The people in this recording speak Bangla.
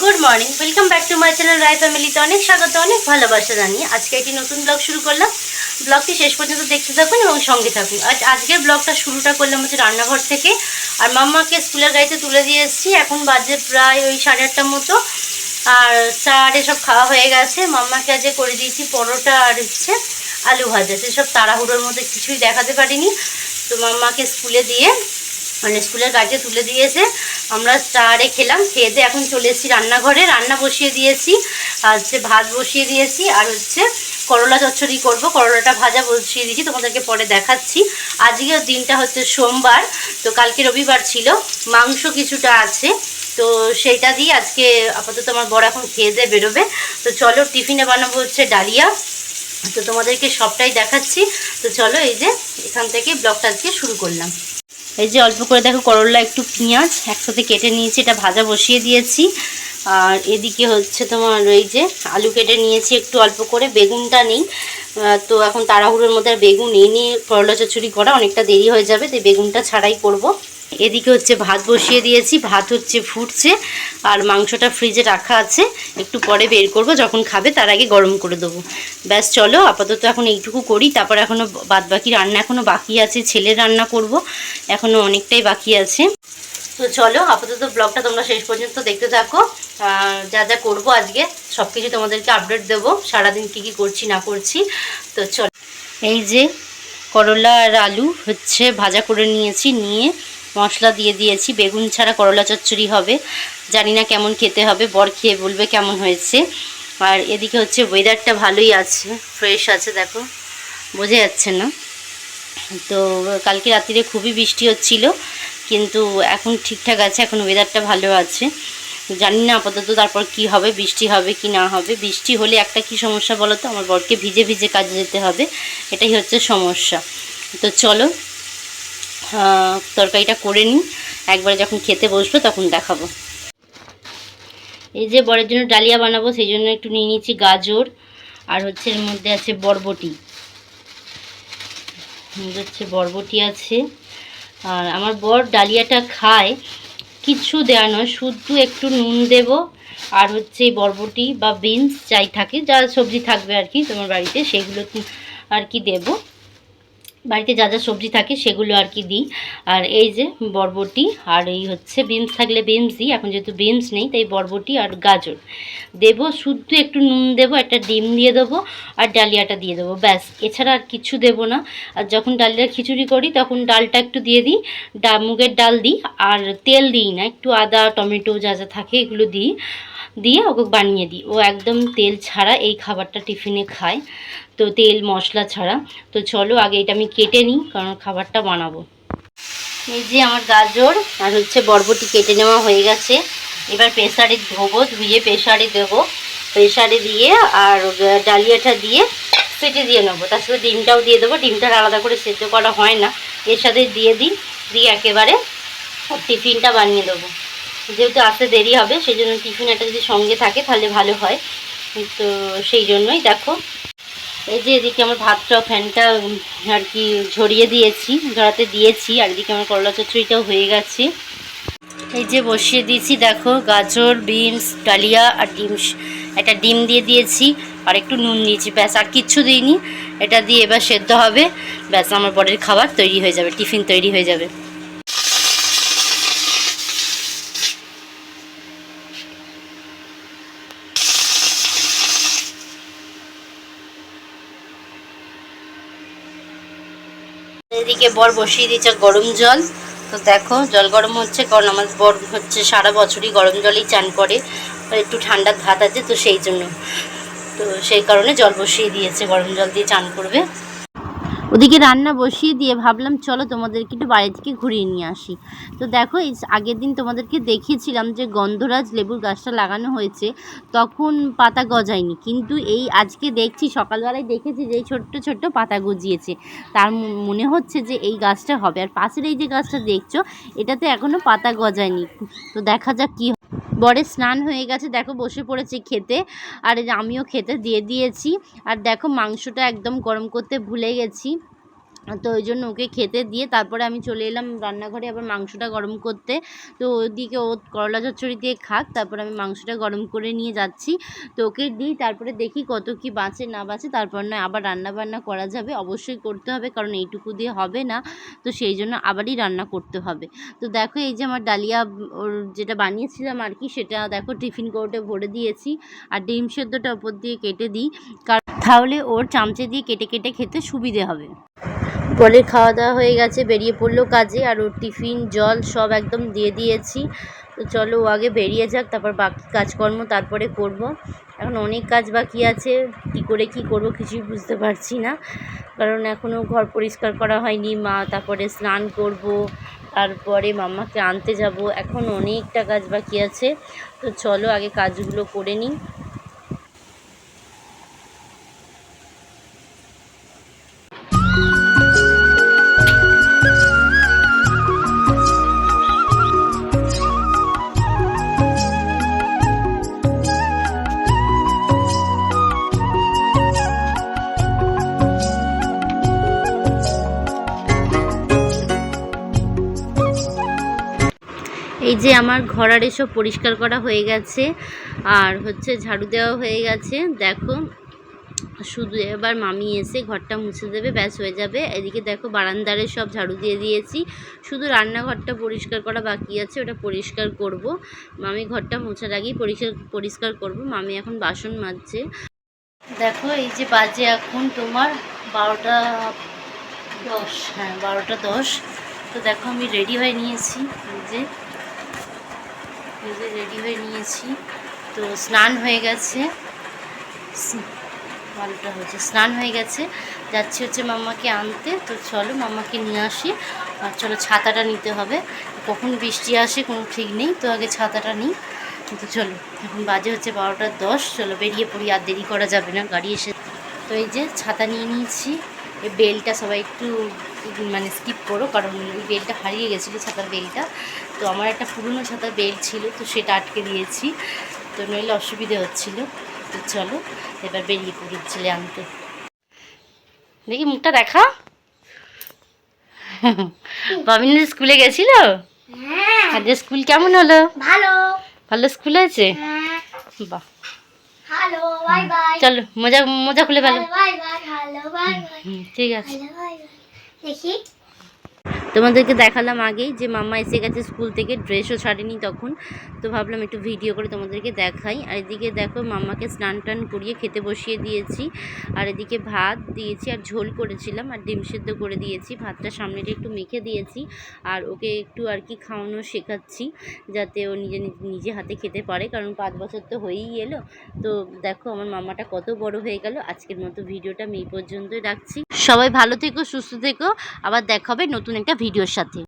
Good morning welcome back to my channel Roy ফ্যামিলিতে অনেক স্বাগত, অনেক ভালোবাসা জানিয়ে আজকে একটি নতুন ব্লগ শুরু করলাম। ব্লগটি শেষ পর্যন্ত দেখতে থাকুন এবং সঙ্গে থাকুন। আজ আজকের ব্লগটা শুরুটা করলাম হচ্ছে রান্নাঘর থেকে। আর মাম্মাকে স্কুলের গাড়িতে তুলে দিয়ে এসেছি। এখন বাজে প্রায় ওই সাড়ে আটটার মতো। আর চা আর এসব খাওয়া হয়ে গেছে। মাম্মাকে আজকে করে দিয়েছি পরোটা আর হচ্ছে আলু ভাজা। সেসব তাড়াহুড়োর মধ্যে কিছুই দেখাতে পারিনি। তো মাম্মাকে স্কুলে দিয়ে মানে স্কুলের গাড়িতে তুলে দিয়েছে। আমরা চারে খেলাম, খেয়ে দিয়ে এখন চলে এসেছি রান্নাঘরে। রান্না বসিয়ে দিয়েছি আর হচ্ছে ভাত বসিয়ে দিয়েছি, আর হচ্ছে করলা চচ্চড়ি করব। করলাটা ভাজা বসিয়ে দিয়েছি, তোমাদেরকে পরে দেখাচ্ছি। আজকের দিনটা হচ্ছে সোমবার, তো কালকে রবিবার ছিল। মাংস কিছুটা আছে, তো সেইটা দিয়ে আজকে আপাতত আমার বড় এখন খেয়ে দিয়ে বেরোবে। তো চলো টিফিনে বানাবো হচ্ছে ডালিয়া। তো তোমাদেরকে সবটাই দেখাচ্ছি। তো চলো এই যে এখান থেকে ব্লগটা আজকে শুরু করলাম। এই যে অল্প করে দেখো করলা, একটু পেঁয়াজ একসাথে কেটে নিয়েছি, এটা ভাজা বসিয়ে দিয়েছি আর এদিকে হচ্ছে তোমার ওই যে আলু কেটে নিয়েছি, একটু অল্প করে, বেগুনটা নেই তো এখন তাড়াহুড়োর মধ্যে বেগুন এনে করলা চচুরি করা অনেকটা দেরি হয়ে যাবে, তাই বেগুনটা ছাড়াই করব। এদিকে হচ্ছে ভাত বসিয়ে দিয়েছি, ভাত হচ্ছে ফুটছে, আর মাংসটা ফ্রিজে রাখা আছে। একটু পরে বের করব, যখন খাবে তার আগে গরম করে দেবো। ব্যাস, চলো, আপাতত এখন এইটুকু করি, তারপর এখনও বাদ বাকি রান্না এখনও বাকি আছে ছেলের রান্না করব এখনও অনেকটাই বাকি আছে। তো চলো, আপাতত ব্লগটা তোমরা শেষ পর্যন্ত দেখতে থাকো। যা যা করব আজকে সব কিছু তোমাদেরকে আপডেট দেবো, সারাদিন কী কী করছি, না করছি। তো চলো, এই যে করলা আর আলু হচ্ছে ভাজা করে নিয়েছি, নিয়ে মশলা দিয়ে দিয়েছি। বেগুন ছাড়া করলা চচ্চড়ি হবে। জানি না কেমন খেতে হবে। বর খেয়ে বলবে কেমন হয়েছে। আর এদিকে হচ্ছে ওয়েদারটা ভালোই আছে। ফ্রেশ আছে, দেখো। বোঝা যাচ্ছে না। তো কালকে রাত্রিরে খুবই বৃষ্টি হচ্ছিল। কিন্তু এখন ঠিকঠাক আছে, এখন ওয়েদারটা ভালো আছে। জানি না আপাতত তারপর কি হবে, বৃষ্টি হবে কি না হবে। বৃষ্টি হলে একটা কি সমস্যা বলো তো আমার বরকে ভিজে ভিজে কাজে যেতে হবে। এটাই হচ্ছে সমস্যা। তো চলো তরকারিটা করে নিই। একবারে যখন খেতে বসবো তখন দেখাবো। এই যে বরের জন্য ডালিয়া বানাবো, সেই জন্য একটু নিয়ে নিয়েছি গাজর, আর হচ্ছে এর মধ্যে আছে বরবটি। হচ্ছে বরবটি আছে। আর আমার বর ডালিয়াটা খায়, কিছু দেওয়া নয়, শুধু একটু নুন দেব, আর হচ্ছে বরবটি বা বিনস যাই থাকে, যা সবজি থাকবে আর কি তোমার বাড়িতে, সেগুলো আর কি দেবো। বাড়িতে যা যা সবজি থাকে সেগুলো আর কি দিই। আর এই যে বরবটি আর এই হচ্ছে বিনস থাকলে বিনস দিই, এখন যেহেতু বিনস নেই তাই বরবটি আর গাজর। দেব শুদ্ধ একটু নুন দেবো, একটা ডিম দিয়ে দেবো আর ডালিয়াটা দিয়ে দেবো, ব্যাস। এছাড়া আর কিছু দেবো না। আর যখন ডালিয়ার খিচুড়ি করি তখন ডালটা একটু দিয়ে দিই, ডা মুগের ডাল দিই আর তেল দিই না, একটু আদা, টমেটো যা যা থাকে এগুলো দিই, দিয়ে ওকে বানিয়ে দিই। ও একদম তেল ছাড়া এই খাবারটা টিফিনে খায়। তো তেল, মশলা ছাড়া। তো চলো আগে এটা আমি কেটে নিই, কারণ খাবারটা বানাবো। এই যে আমার গাজর আর হচ্ছে বরবটি কেটে নেওয়া হয়ে গেছে। এবার প্রেসারে ধোবো, ধুয়ে প্রেসারে দেবো। প্রেসারে দিয়ে আর ডালিয়াটা দিয়ে সেটে দিয়ে নেব। তার সাথে ডিমটাও দিয়ে দেবো। ডিমটা আলাদা করে সেদ্ধ করা হয় না। এর সাথে দিয়ে দিই, দিয়ে একেবারে টিফিনটা বানিয়ে দেবো। যেহেতু আসতে দেরি হবে সেই জন্য টিফিন একটা যদি সঙ্গে থাকে, তাহলে ভালো হয়। তো সেই জন্যই দেখো এই যে এদিকে আমার ভাতটা ফ্যানটা আর কি ঝরিয়ে দিয়েছি ঝরাতে দিয়েছি, আর এদিকে আমার করলা চচ্চড়িটাও হয়ে গেছে। এই যে বসিয়ে দিয়েছি, দেখো, গাজর, বিনস, ডালিয়া আর ডিম একটা ডিম দিয়ে দিয়েছি, আর একটু নুন দিয়েছি ব্যাস, আর কিচ্ছু দিইনি। এটা দিয়ে এবার সেদ্ধ হবে। ব্যাস, আমার বরের খাবার তৈরি হয়ে যাবে, টিফিন তৈরি হয়ে যাবে। এদিকে বর বসিয়ে দিচ্ছে গরম জল। তো দেখো, জল গরম হচ্ছে, কারণ আমার বর হচ্ছে সারা বছরই গরম জলেই চান করে। একটু ঠান্ডার ধাত আছে তো সেই জন্য। তো সেই কারণে জল বসিয়ে দিয়েছে, গরম জল দিয়ে চান করবে। ওদিকে রান্না বসিয়ে দিয়ে ভাবলাম, চলো তোমাদেরকে একটু বাড়ি থেকে ঘুরিয়ে নিয়ে আসি। তো দেখো, এই আগের দিন তোমাদেরকে দেখিয়েছিলাম যে গন্ধরাজ লেবুর গাছটা লাগানো হয়েছে, তখন পাতা গজায়নি। কিন্তু এই আজকে দেখছি, সকালবেলায় দেখেছি যে এই ছোট্ট ছোট্ট পাতা গজিয়েছে। তার মনে হচ্ছে যে এই গাছটা হবে। আর পাশের এই যে গাছটা দেখছ, এটাতে এখনও পাতা গজায়নি। তো দেখা যাক কী বরের স্নান হয়ে গেছে, দেখো বসে পড়েছে খেতে। আর আমিও খেতে দিয়ে দিয়েছি। আর দেখো মাংসটা একদম গরম করতে ভুলে গেছি। তো ওই জন্য ওকে খেতে দিয়ে তারপরে আমি চলে এলাম রান্নাঘরে আবার মাংসটা গরম করতে। তো ওদিকে ও করলা চচ্চড়ি দিয়ে খাক, তারপর আমি মাংসটা গরম করে নিয়ে যাচ্ছি। তো ওকে দিই, তারপরে দেখি কত কি বাঁচে, না বাঁচে, তারপর নয় আবার রান্না বান্না করা যাবে, অবশ্যই করতে হবে, কারণ এইটুকু দিয়ে হবে না। তো সেই জন্য আবারই রান্না করতে হবে। তো দেখো এই যে আমার ডালিয়া, ওর যেটা বানিয়েছিলাম আর কি, সেটা দেখো টিফিন কৌটে ভরে দিয়েছি। আর ডিম সেদ্ধটা ওপর দিয়ে কেটে দিই কারণ তাহলে ওর চামচে দিয়ে কেটে কেটে খেতে সুবিধে হবে। বলের খাওয়া দাওয়া হয়ে গেছে, বেরিয়ে পড়ল কাজে, আর ওর টিফিন, জল সব একদম দিয়ে দিয়েছি। তো চলো ও আগে বেরিয়ে যাক, তারপর বাকি কাজকর্ম তারপরে করব। এখন অনেক কাজ বাকি আছে, কী করে কি করব কিছুই বুঝতে পারছি না। কারণ এখনও ঘর পরিষ্কার করা হয়নি, মা তারপরে স্নান করব, তারপরে মাম্মাকে আনতে যাব, এখন অনেকটা কাজ বাকি আছে। তো চলো আগে কাজগুলো করে নিই। এই যে আমার ঘরারে সব পরিষ্কার করা হয়ে গেছে, আর হচ্ছে ঝাড়ু দেওয়া হয়ে গেছে। দেখো, শুধু এবার মামি এসে ঘরটা মুছে দেবে, ব্যাস হয়ে যাবে। এদিকে দেখো বারান্দারে সব ঝাড়ু দিয়ে দিয়েছি। শুধু রান্নাঘরটা পরিষ্কার করা বাকি আছে, ওটা পরিষ্কার করব। মামি ঘরটা মোছার আগেই পরিষ্কার পরিষ্কার করব। মামি এখন বাসন মাজছে। দেখো, এই যে বাজে এখন তোমার বারোটা দশ হ্যাঁ বারোটা দশ। তো দেখো আমি রেডি হয়ে নিয়েছি যে। যে রেডি হয়ে নিয়েছি। তো স্নান হয়ে গেছে। ভালোটা হয়েছে স্নান হয়ে গেছে। যাচ্ছি হচ্ছে মাম্মাকে আনতে। তো চলো মাম্মাকে নিয়ে আসি। আর চলো ছাতাটা নিতে হবে। কখন বৃষ্টি আসে কোনো ঠিক নেই, তো আগে ছাতাটা নিই। তো চলো, এখন বাজে হচ্ছে বারোটা দশ। চলো বেরিয়ে পড়ি, আর দেরি করা যাবে না, গাড়ি এসে তো এই যে ছাতা নিয়ে নিয়েছি। এই বেলটা সবাই একটু মানে স্কিপ করো কারণ এই বেলটা হারিয়ে গেছিল ছাতার বেলটা। তো আমার একটা পুরনো ছাতার বেল ছিল তো সেটা আটকে দিয়েছি। তো নইলে অসুবিধে হচ্ছিল। তো চলো এবার বেরিয়ে পড়ি ছেলে আনতে। দেখি মুখটা দেখা। বাবিন স্কুলে গেছিল? হ্যাঁ। আজকে স্কুল কেমন হলো? ভালো। ভালো স্কুল হয়েছে? হ্যাঁ। বাহ। Hello bye bye. চলো মজা মজা খুলে ভালো। ঠিক আছে। দেখি। তোমাদেরকে দেখালাম আগেই যে মাম্মা এসে গেছে স্কুল থেকে ড্রেসও ছাড়েনি তখন। তো ভাবলাম একটু ভিডিও করে তোমাদেরকে দেখাই। আর এদিকে দেখো মাম্মাকে স্নান টান করিয়ে খেতে বসিয়ে দিয়েছি। আর এদিকে ভাত দিয়েছি আর ঝোল করেছিলাম আর ডিম সেদ্ধ করে দিয়েছি। ভাতটা সামনেটা একটু মেখে দিয়েছি আর ওকে একটু আর কি খাওয়ানো শেখাচ্ছি যাতে ও নিজে নিজে- হাতে খেতে পারে। কারণ পাঁচ বছর তো হয়েই এলো। তো দেখো আমার মামাটা কত বড় হয়ে গেল। আজকের মতো ভিডিওটা আমি এই পর্যন্তই রাখছি। সবাই ভালো থেকো, সুস্থ থেকো। আবার দেখা হবে নতুন একটা ভিডিওর সাথে।